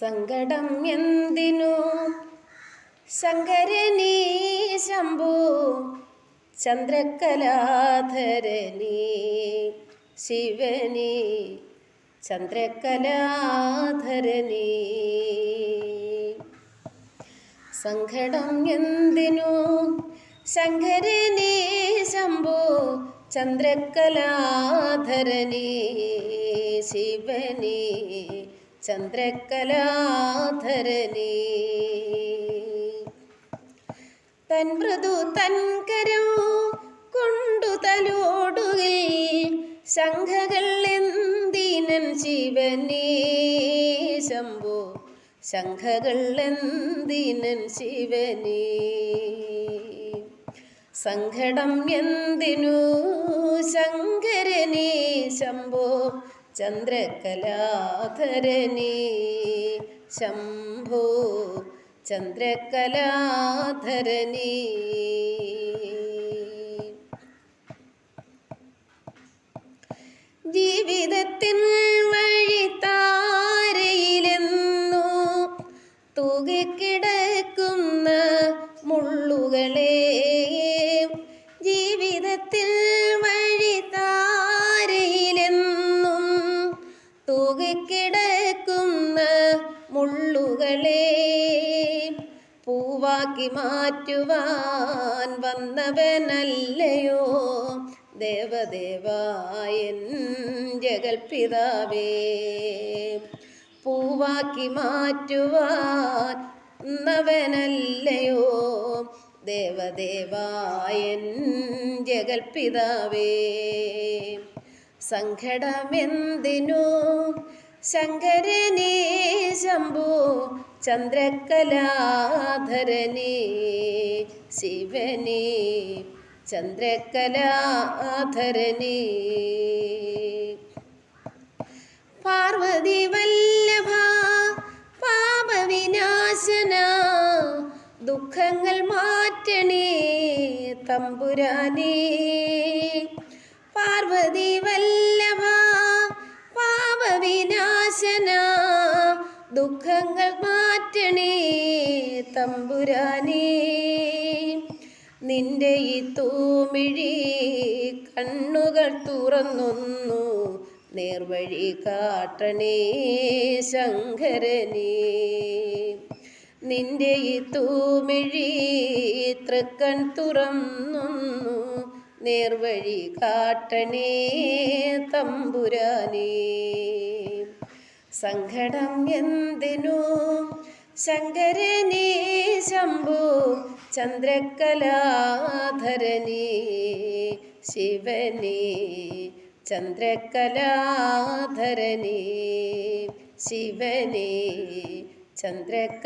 സങ്കടം എന്തിനു? ശങ്കരനീ ശംഭു ചന്ദ്രകലാധരനീ. ശിവനീ ചന്ദ്രകലാധരനീ. സങ്കടം എന്തിനു? ശങ്കരനീ ശംഭു ചന്ദ്രകലാധരനീ. ശിവനീ ചന്ദ്രകലാധരനീ. തൻ മൃദു തൻകരം കൊണ്ടു തലോടുകിൽ ശംഖകൾ എന്തിനൻ ശിവനേ ശംഭോ. ശംഖകൾ എന്തിനൻ ശിവനേ. സങ്കടം എന്തിനു ശങ്കരനേ ശംഭോ. ചന്ദ്രകലാധരനേ. ശംഭോ ചന്ദ്രകലാധരനേ. ജീവിതത്തിൻ പൂവാക്കി മാറ്റുവാൻ വന്നവനല്ലയോ? ദേവദേവായൻ ജഗൽപിതാവേ പൂവാക്കി മാറ്റുവാൻ ദേവദേവായൻ ജഗൽപിതാവേ സങ്കടമെന്തിനു? ശങ്കരനേ ശംഭു ചന്ദ്രകലാധരനേ. ശിവനേ ചന്ദ്രകലാധരനേ. പാർവതി വല്ലഭ പാപവിനാശന ദുഃഖങ്ങൾ മാറ്റണേ തമ്പുരാനേ. പാർവതി വല്ലഭ ദുഃഖങ്ങൾ മാറ്റണേ തമ്പുരാനേ. നിന്റെ ഈ തൂമിഴി കണ്ണുകൾ തുറന്നൊന്നു നേർവഴി കാട്ടണേ ശങ്കരനേ. നിന്റെ ഈ തൂമിഴി തൃക്കൺ തുറന്നൊന്നു നേർവഴി കാട്ടണേ തമ്പുരാനേ. സങ്കടം എന്തിനു? ശങ്കരനീ ശംഭു ചന്ദ്രകലാധരനീ ശിവനേ ചന്ദ്രകലാധരനീ ശിവനീ ചന്ദ്രകലാധരനേ